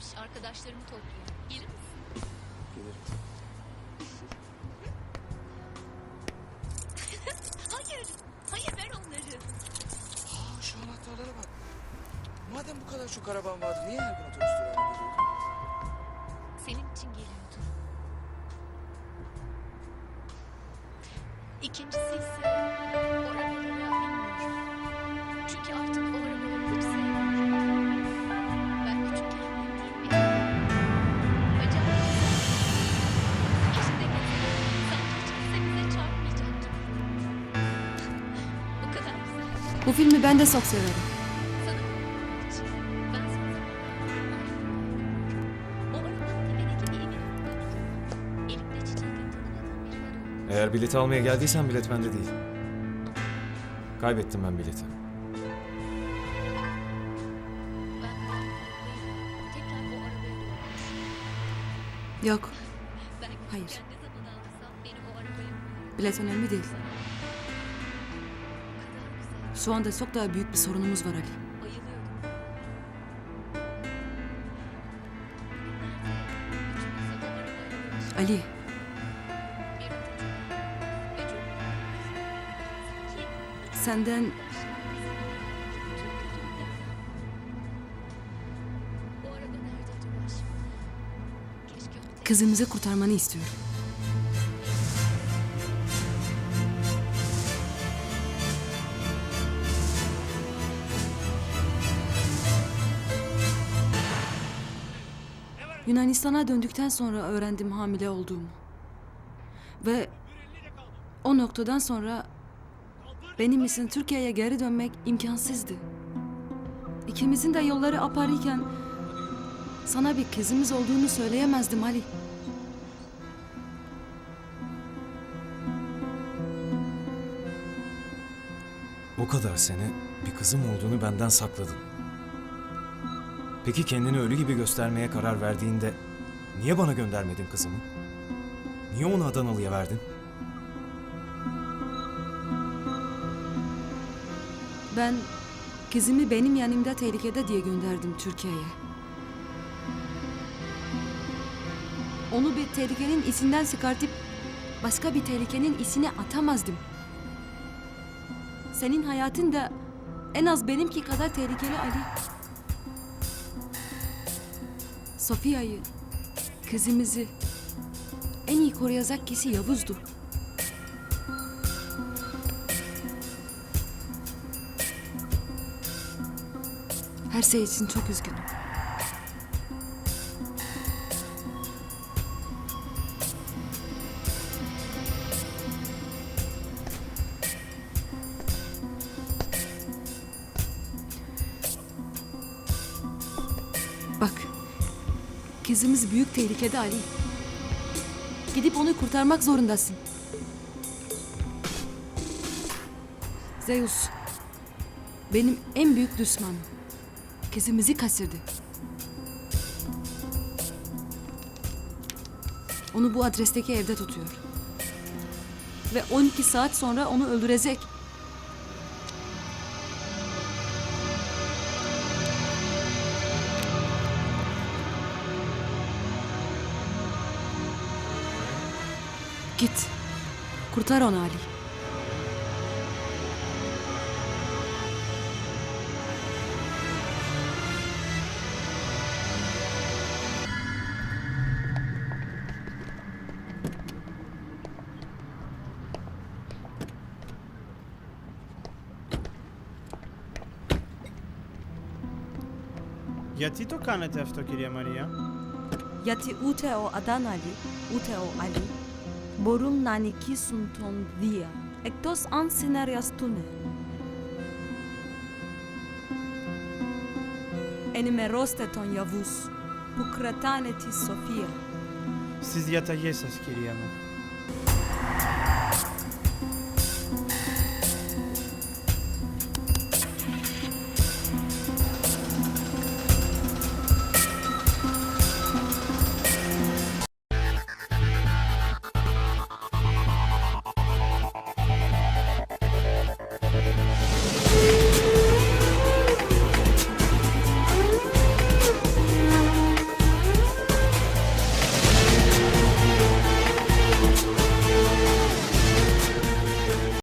gelmiş. Arkadaşlarımı topluyor. Gelir misin? Gelirim. Hayır. Hayır ver onları. Aa, şu anahtarlara bak. Madem bu kadar çok araban vardı niye her gün otobüs durağına geliyordun? Senin için geliyordu. İkincisi ise o arabalara binmiyorum. Çünkü artık Bu filmi ben de çok severim. Eğer bilet almaya geldiysen bilet bende değil. Kaybettim ben bileti. Yok, Hayır. bilet önemli değil. Şu anda çok daha büyük bir sorunumuz var Ali. Ali, senden kızımızı kurtarmanı istiyorum. Yunanistan'a döndükten sonra öğrendim hamile olduğumu. Ve o noktadan sonra benim için Türkiye'ye geri dönmek imkansızdı. İkimizin de yolları aparıyken sana bir kızımız olduğunu söyleyemezdim Ali. O kadar sene bir kızım olduğunu benden sakladın. Peki kendini ölü gibi göstermeye karar verdiğinde niye bana göndermedin kızımı? Niye onu Adanalı'ya verdin? Ben kızımı benim yanımda tehlikede diye gönderdim Türkiye'ye. Onu bir tehlikenin isinden çıkartıp başka bir tehlikenin isine atamazdım. Senin hayatın da en az benimki kadar tehlikeli Ali. Sofya'yı, kızımızı en iyi koruyacak kişi Yavuz'du. Her şey için çok üzgünüm. Bak, kızımız büyük tehlikede Ali. Gidip onu kurtarmak zorundasın. Zeus, benim en büyük düşmanım. Kızımızı kaçırdı. Onu bu adresteki evde tutuyor. Ve 12 saat sonra onu öldürecek. Git. Kurtar onu Ali. Γιατί το κάνετε αυτό, κυρία Μαρία; Γιατί ούτε ο Αδάναλη, ούτε ο Αλή μπορούν να νικήσουν τον Δία, εκτός αν συνεργαστούν. Ενημερώστε τον Ιαβούς που κρατάνε τη Σοφία. Στις διαταγές σας, κυρία μου.